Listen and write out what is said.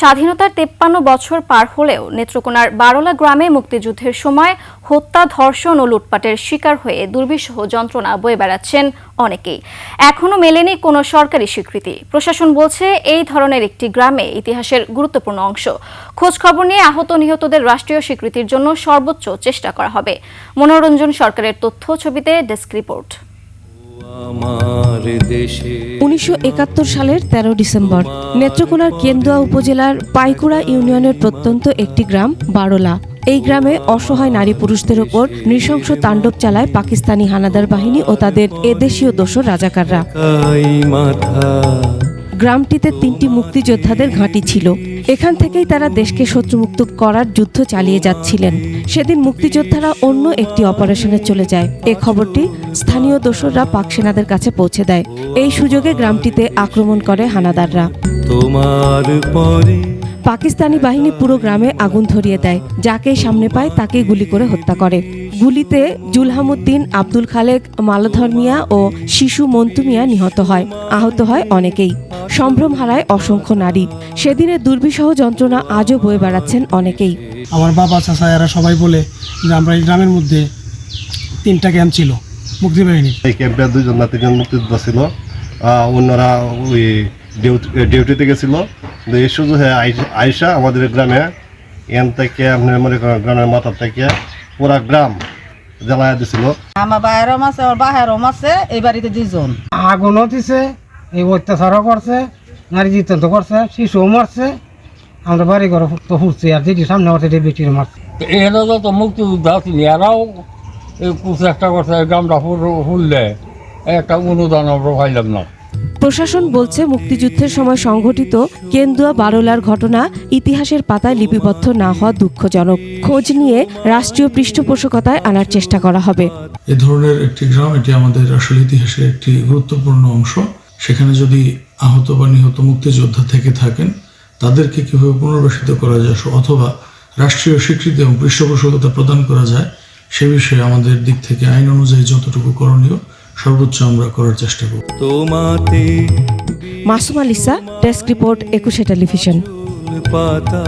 স্বাধীনতার তেপ্পান্ন বছর পার হলেও নেত্রকোনার বারলা গ্রামে মুক্তিযুদ্ধের সময় হত্যা, ধর্ষণ ও লুটপাটের শিকার হয়ে দুর্বিষহ যন্ত্রণা বয়ে বেড়াচ্ছেন অনেকেই। এখনও মেলেনি কোনো সরকারি স্বীকৃতি। প্রশাসন বলছে এই ধরনের একটি গ্রামে ইতিহাসের গুরুত্বপূর্ণ অংশ। খোঁজ খবর নিয়ে আহত নিহতদের রাষ্ট্রীয় স্বীকৃতির জন্য সর্বোচ্চ চেষ্টা করা হবে। মনোরঞ্জন সরকারের তথ্য ছবিতে ডেস্ক রিপোর্ট। আমার দেশে উনিশশো একাত্তর সালের ১৩ ডিসেম্বর নেত্রকোনার কেন্দুয়া উপজেলার পাইকুড়া ইউনিয়নের প্রত্যন্ত একটি গ্রাম বারোলা। এই গ্রামে অসহায় নারী পুরুষদের ওপর নৃশংস তাণ্ডব চালায় পাকিস্তানি হানাদার বাহিনী ও তাদের এদেশীয় দোসর রাজাকাররা। মাথা গ্রামটিতে তিনটি মুক্তিযোদ্ধাদের ঘাঁটি ছিল। এখান থেকেই তারা দেশকে শত্রুমুক্ত করার যুদ্ধ চালিয়ে যাচ্ছিলেন। সেদিন মুক্তিযোদ্ধারা অন্য একটি অপারেশনে চলে যায়। এ খবরটি স্থানীয় দোসররা পাক সেনাদের কাছে পৌঁছে দেয়। এই সুযোগে গ্রামটিতে আক্রমণ করে হানাদাররা। পাকিস্তানি বাহিনী পুরো গ্রামে আগুন ধরিয়ে দেয়। যাকে সামনে পায় তাকে গুলি করে হত্যা করে। গুলিতে জুলহামুদ্দিন আব্দুল খালেক মালধর মিয়া ও শিশু মন্টু মিয়া নিহত হয়। আহত হয় অনেকেই। সম্ভ্রম হারায় অসংখ্য নারী। সেদিনের দুর্বিষহ যন্ত্রণা আজও বয়ে বেড়াচ্ছেন অনেকেই। আমার বাবা চাচা এরা সবাই বলে যে আমরা এই গ্রামের মধ্যে তিনটা ক্যাম্প ছিল মুক্তিবাহিনীর এই ক্যাম্পে দুইজন না তিনজন মুক্তিযোদ্ধা ছিল অন্যরা ওই ডিউটিতে গেছিল। কিন্তু এই সুযোগ হয়ে আইস- আইসা আমাদের গ্রামে এন থেকে আপনার মনে করেন গ্রামের মাথার থেকে পুরা গ্রাম জ্বালায় দিছিল। আমার বাইরেও মাসে আমার বাহেরও মাসে এই বাড়িতে দুইজন। আগুনও দিছে এই অত্যাচারও করছে নারী নির্যাতন তো করছে শিশুও মারছে। আমরা বাড়ি ঘর তো ফুটছে আর যেটি সামনে হচ্ছে এটি বেটির মারছে। এখানে যত মুক্তিযোদ্ধা আছেন এরাও এই চেষ্টা করছে গ্রামটা ফুল- ফুললে একটা অনুদান আমরা পাইলাম না। প্রশাসন বলছে মুক্তিযুদ্ধের সময় সংঘটিত কেন্দুয়া বারোলার ঘটনা ইতিহাসের পাতায় লিপিবদ্ধ না হওয়া দুঃখজনক। খোঁজ নিয়ে রাষ্ট্রীয় পৃষ্ঠপোষকতায় আনার চেষ্টা করা হবে। এ ধরনের একটি গ্রাম, এটি আমাদের আসলে ইতিহাসের একটি গুরুত্বপূর্ণ অংশ। সেখানে যদি আহত বা নিহত মুক্তিযোদ্ধা থেকে থাকেন, তাদেরকে কীভাবে পুনর্বাসিত করা যায় অথবা রাষ্ট্রীয় স্বীকৃতি এবং পৃষ্ঠপোষকতা প্রদান করা যায়, সে বিষয়ে আমাদের দিক থেকে আইন অনুযায়ী যতটুকু করণীয় সর্বোচ্চ আমরা করার চেষ্টা করব। তোমাতে Masum Alisa desk report Ekushey television. পাতা।